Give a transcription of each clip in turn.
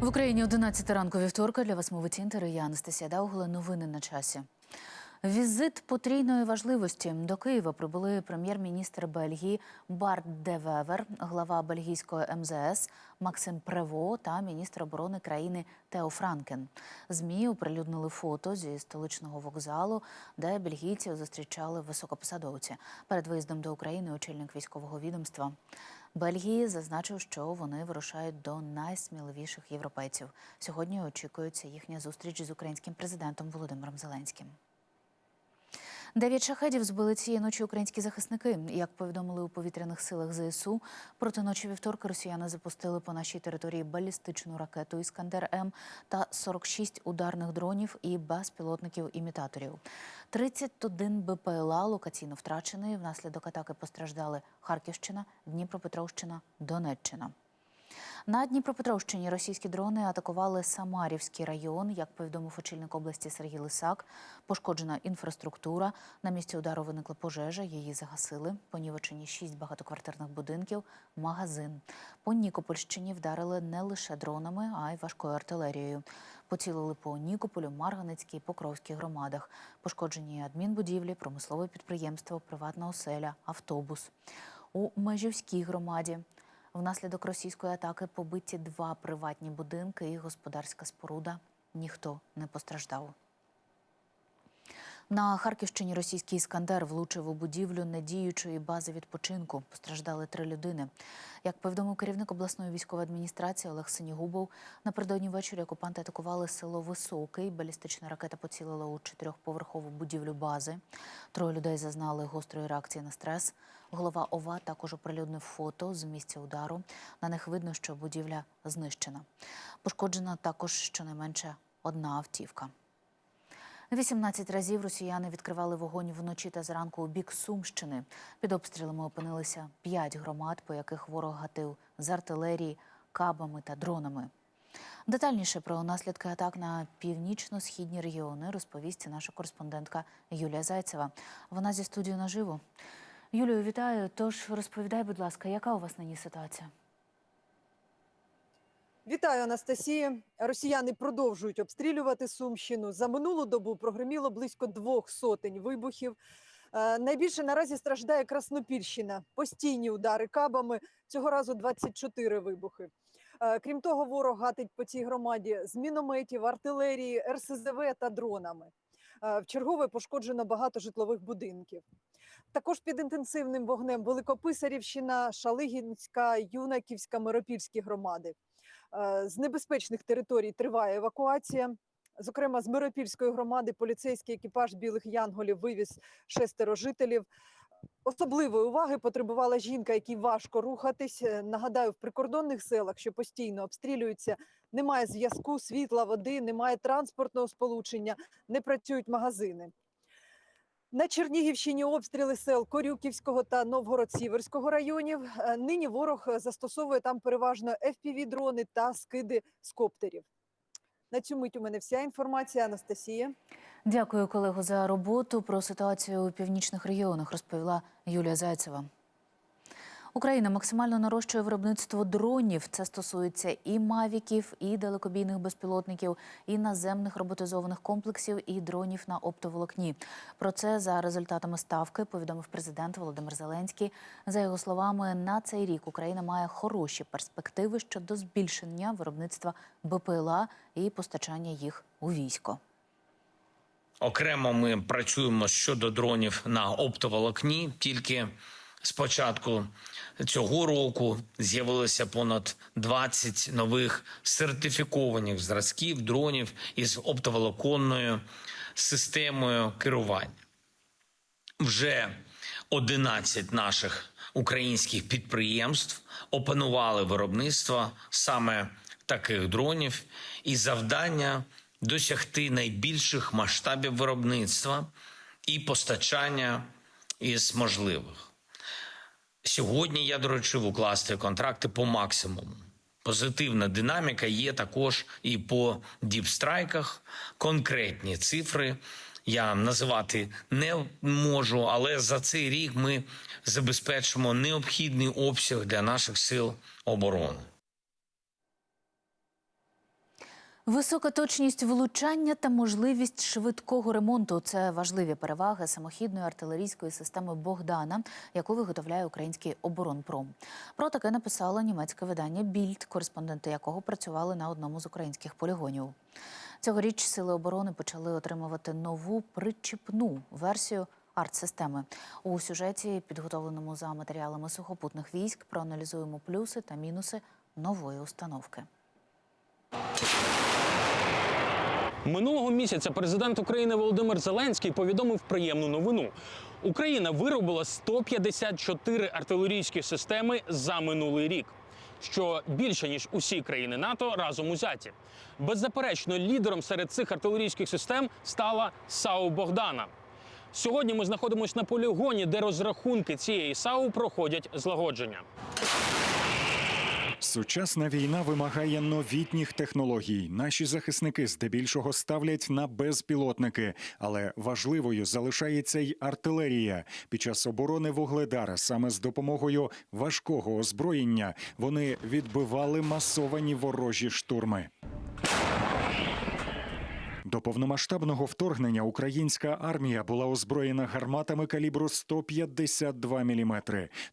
В Україні 11 ранку вівторка для вас мовить інтер. Я Анастасія Даугла. Новини на часі. Візит потрійної важливості до Києва прибули прем'єр-міністр Бельгії Барт де Вевер, глава бельгійської МЗС Максим Прево та міністр оборони країни Тео Франкен. Змі оприлюднили фото зі столичного вокзалу, де бельгійців зустрічали високопосадовці. Перед виїздом до України очільник військового відомства Бельгії зазначив, що вони вирушають до найсміливіших європейців. Сьогодні очікується їхня зустріч з українським президентом Володимиром Зеленським. Дев'ять шахедів збили цієї ночі українські захисники. Як повідомили у повітряних силах ЗСУ, проти ночі вівторка росіяни запустили по нашій території балістичну ракету Іскандер М та 46 ударних дронів і безпілотників-імітаторів. 31 БПЛА локаційно втрачений. Внаслідок атаки постраждали Харківщина, Дніпропетровщина, Донеччина. На Дніпропетровщині російські дрони атакували Самарівський район. Як повідомив очільник області Сергій Лисак, пошкоджена інфраструктура. На місці удару виникла пожежа, її загасили. Понівечені шість багатоквартирних будинків, магазин. По Нікопольщині вдарили не лише дронами, а й важкою артилерією. Поцілили по Нікополю, Марганецькій, Покровській громадах. Пошкоджені адмінбудівлі, промислове підприємство, приватна оселя, автобус. У Межівській громаді Внаслідок російської атаки побиті два приватні будинки і господарська споруда. Ніхто не постраждав. На Харківщині російський іскандер влучив у будівлю недіючої бази відпочинку. Постраждали три людини. Як повідомив керівник обласної військової адміністрації Олег Синігубов, напередодні ввечері окупанти атакували село Високий. Балістична ракета поцілила у чотирьохповерхову будівлю бази. Троє людей зазнали гострої реакції на стрес. Голова ОВА також оприлюднив фото з місця удару. На них видно, що будівля знищена. Пошкоджена також щонайменше одна автівка. 18 разів росіяни відкривали вогонь вночі та зранку у бік Сумщини. Під обстрілами опинилися п'ять громад, по яких ворог гатив з артилерії, кабами та дронами. Детальніше про наслідки атак на північно-східні регіони розповість наша кореспондентка Юлія Зайцева. Вона зі студією наживо. Юлію, вітаю. Тож розповідай, будь ласка, яка у вас нині ситуація? Вітаю, Анастасія. Росіяни продовжують обстрілювати Сумщину. За минулу добу прогреміло близько двох сотень вибухів. Е, Найбільше наразі страждає Краснопільщина. Постійні удари кабами. Цього разу 24 вибухи. Е, Крім того, ворог гатить по цій громаді з мінометів, артилерії, РСЗВ та дронами. Е, Вчергове пошкоджено багато житлових будинків. Також під інтенсивним вогнем Великописарівщина, Шалигінська, Юнаківська, Миропільські громади. Е, З небезпечних територій триває евакуація. Зокрема, з Миропільської громади поліцейський екіпаж білих янголів вивіз шестеро жителів. Особливої уваги потребувала жінка, якій важко рухатись. Е, Нагадаю, в прикордонних селах, що постійно обстрілюються, немає зв'язку, світла, води, немає транспортного сполучення, не працюють магазини. На Чернігівщині обстріли сел Корюківського та Новгород-Сіверського районів. Е, Нині ворог е, застосовує там переважно FPV-дрони та скиди з коптерів. На цю мить у мене вся інформація. Анастасія. Дякую, колего, за роботу. Про ситуацію у північних регіонах розповіла Юлія Зайцева. Україна максимально нарощує виробництво дронів. Це стосується і мавіків, і далекобійних безпілотників, і наземних роботизованих комплексів, і дронів на оптоволокні. Про це за результатами ставки повідомив президент Володимир Зеленський. За його словами, на цей рік Україна має хороші перспективи щодо збільшення виробництва БПЛА і постачання їх у військо. Окремо ми працюємо щодо дронів на оптоволокні. Тільки з початку цього року з'явилося понад 20 нових сертифікованих зразків дронів із оптоволоконною системою керування. Вже 11 наших українських підприємств опанували виробництво саме таких дронів, і завдання досягти найбільших масштабів виробництва і постачання із можливих. Сьогодні я доручив укласти контракти по максимуму. Позитивна динаміка є також і по діпстрайках. Конкретні цифри я називати не можу, але за цей рік ми забезпечимо необхідний обсяг для наших сил оборони. Висока точність влучання та можливість швидкого ремонту це важливі переваги самохідної артилерійської системи Богдана, яку виготовляє український оборонпром. Про таке написало німецьке видання Більд, кореспонденти якого працювали на одному з українських полігонів. Цьогоріч сили оборони почали отримувати нову причіпну версію артсистеми. У сюжеті, підготовленому за матеріалами сухопутних військ, проаналізуємо плюси та мінуси нової установки. Минулого місяця президент України Володимир Зеленський повідомив приємну новину. Україна виробила 154 артилерійські системи за минулий рік, що більше ніж усі країни НАТО разом узяті. Беззаперечно, лідером серед цих артилерійських систем стала САУ Богдана. Сьогодні ми знаходимося на полігоні, де розрахунки цієї САУ проходять злагодження. Сучасна війна вимагає новітніх технологій. Наші захисники здебільшого ставлять на безпілотники, але важливою залишається й артилерія. Під час оборони вугледара саме з допомогою важкого озброєння вони відбивали масовані ворожі штурми. До повномасштабного вторгнення українська армія була озброєна гарматами калібру 152 мм.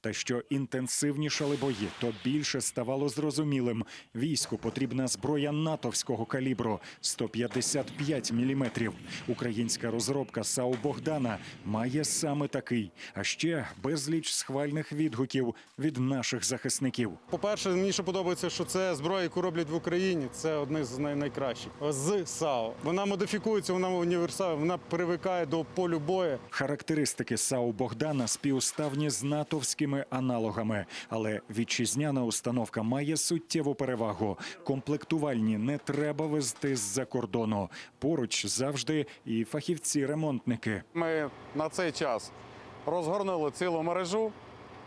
Та що інтенсивнішали бої, то більше ставало зрозумілим. Війську потрібна зброя натовського калібру 155 мм. Українська розробка САУ Богдана має саме такий, а ще безліч схвальних відгуків від наших захисників. По-перше, мені що подобається, що це зброя, яку роблять в Україні. Це одне з найкращих. З САУ. Вона модифікується, вона універсальна, вона привикає до полю бою. Характеристики САУ Богдана співставні з натовськими аналогами, але вітчизняна установка має суттєву перевагу. Комплектувальні не треба везти з-за кордону. Поруч завжди і фахівці-ремонтники. Ми на цей час розгорнули цілу мережу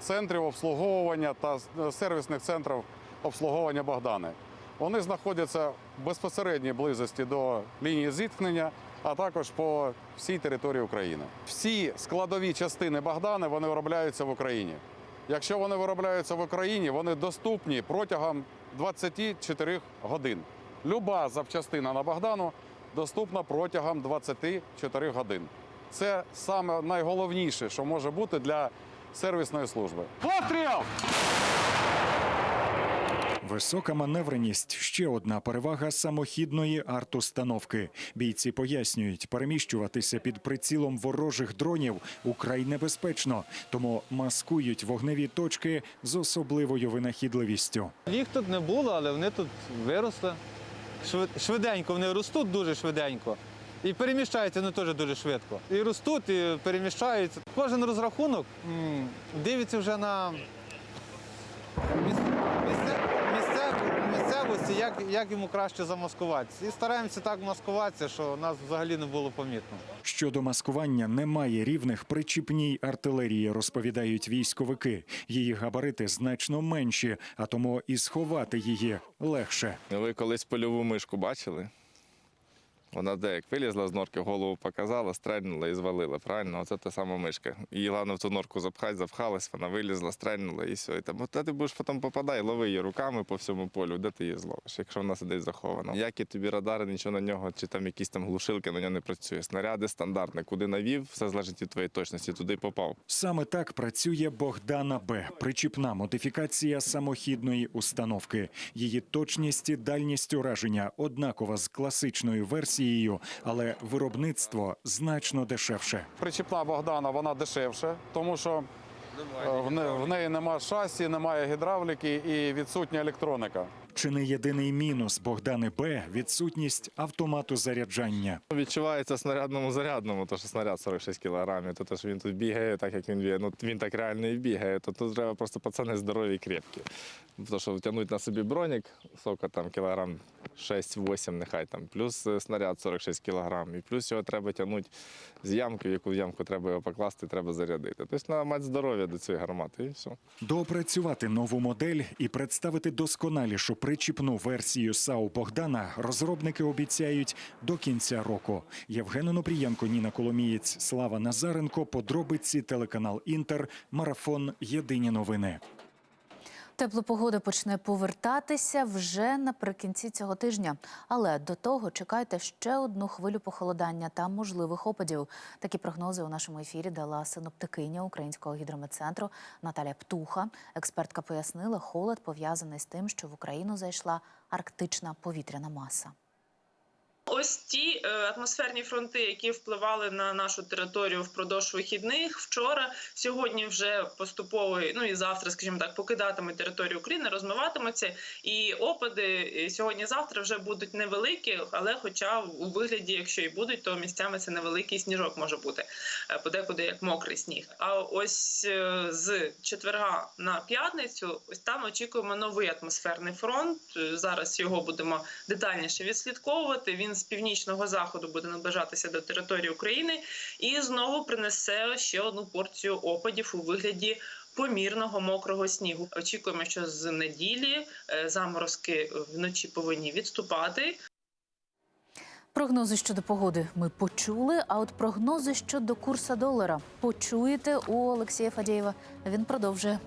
центрів обслуговування та е, сервісних центрів обслуговування Богдани. Вони знаходяться в безпосередній близості до лінії зіткнення, а також по всій території України. Всі складові частини Богдани вони виробляються в Україні. Якщо вони виробляються в Україні, вони доступні протягом 24 годин. Люба запчастина на Богдану доступна протягом 24 годин. Це саме найголовніше, що може бути для сервісної служби. Постріл! Висока маневреність ще одна перевага самохідної арт-установки. Бійці пояснюють, переміщуватися під прицілом ворожих дронів украй небезпечно, тому маскують вогневі точки з особливою винахідливістю. Їх тут не було, але вони тут виросли. Швид- Швиденько вони ростуть дуже швиденько. І переміщаються вони теж дуже швидко. І ростуть, і переміщаються. Кожен розрахунок дивиться вже на місцевості, як, як йому краще замаскуватися. І стараємося так маскуватися, що нас взагалі не було помітно. Щодо маскування немає рівних причіпній артилерії, розповідають військовики. Її габарити значно менші, а тому і сховати її легше. Ви колись польову мишку бачили? Вона де як вилізла з норки, голову показала, стрельнула і звалила. Правильно? Оце та сама мишка. Її головне в ту норку запхати, запхалась, вона вилізла, стрельнула і все. І там, от ти будеш потім попадай, лови її руками по всьому полю, де ти її зловиш, якщо вона сидить захована. Ніякі тобі радари, нічого на нього, чи там якісь там глушилки на нього не працює. Снаряди стандартні. Куди навів, все залежить від твоєї точності, туди попав. Саме так працює Богдана Б. Причіпна модифікація самохідної установки. Її точність і дальність ураження однакова з класичною версією, але виробництво значно дешевше. Причіпна Богдана вона дешевша, тому що е, в не- в неї немає шасі, немає гідравліки і відсутня електроніка. Чи не єдиний мінус Богдани Б відсутність автомату заряджання. Відчувається снарядному зарядному, то що снаряд 46 кілограмів, то, то що він тут бігає, так як він бігає. Ну він так реально і бігає. То тут треба просто пацани здорові і крепкі. Тому що тягнуть на собі бронік, сока там кілограм 6-8, нехай там, плюс е, снаряд 46 кілограм, і плюс його треба тягнути з ямки, в яку ямку треба його покласти, треба зарядити. Тобто треба мати здоров'я до цієї гармати, і все. Доопрацювати нову модель і представити досконалішу причіпну версію САУ Богдана розробники обіцяють до кінця року. Євген Онопрієнко, Ніна Коломієць, Слава Назаренко. Подробиці телеканал Інтер. Марафон. Єдині новини. Тепла погода почне повертатися вже наприкінці цього тижня. Але до того чекайте ще одну хвилю похолодання та можливих опадів. Такі прогнози у нашому ефірі дала синоптикиня Українського гідрометцентру Наталя Птуха. Експертка пояснила, холод пов'язаний з тим, що в Україну зайшла арктична повітряна маса. Ось ті е, атмосферні фронти, які впливали на нашу територію впродовж вихідних, вчора, сьогодні вже поступово, ну і завтра, скажімо так, покидатимуть територію України, розмиватимуться. І опади сьогодні-завтра вже будуть невеликі, але, хоча у вигляді, якщо і будуть, то місцями це невеликий сніжок може бути е, подекуди як мокрий сніг. А ось е, з четверга на п'ятницю, ось там очікуємо новий атмосферний фронт. Зараз його будемо детальніше відслідковувати. Він з північного заходу буде наближатися до території України і знову принесе ще одну порцію опадів у вигляді. Помірного мокрого снігу очікуємо, що з неділі е, заморозки вночі повинні відступати. Прогнози щодо погоди ми почули. А от прогнози щодо курсу долара почуєте у Олексія Фадєєва. Він продовжує.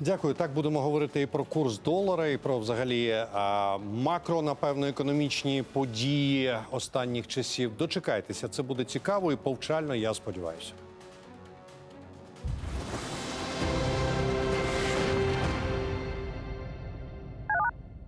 Дякую. Так будемо говорити і про курс долара, і про взагалі а, макро, напевно, економічні події останніх часів. Дочекайтеся, це буде цікаво і повчально. Я сподіваюся.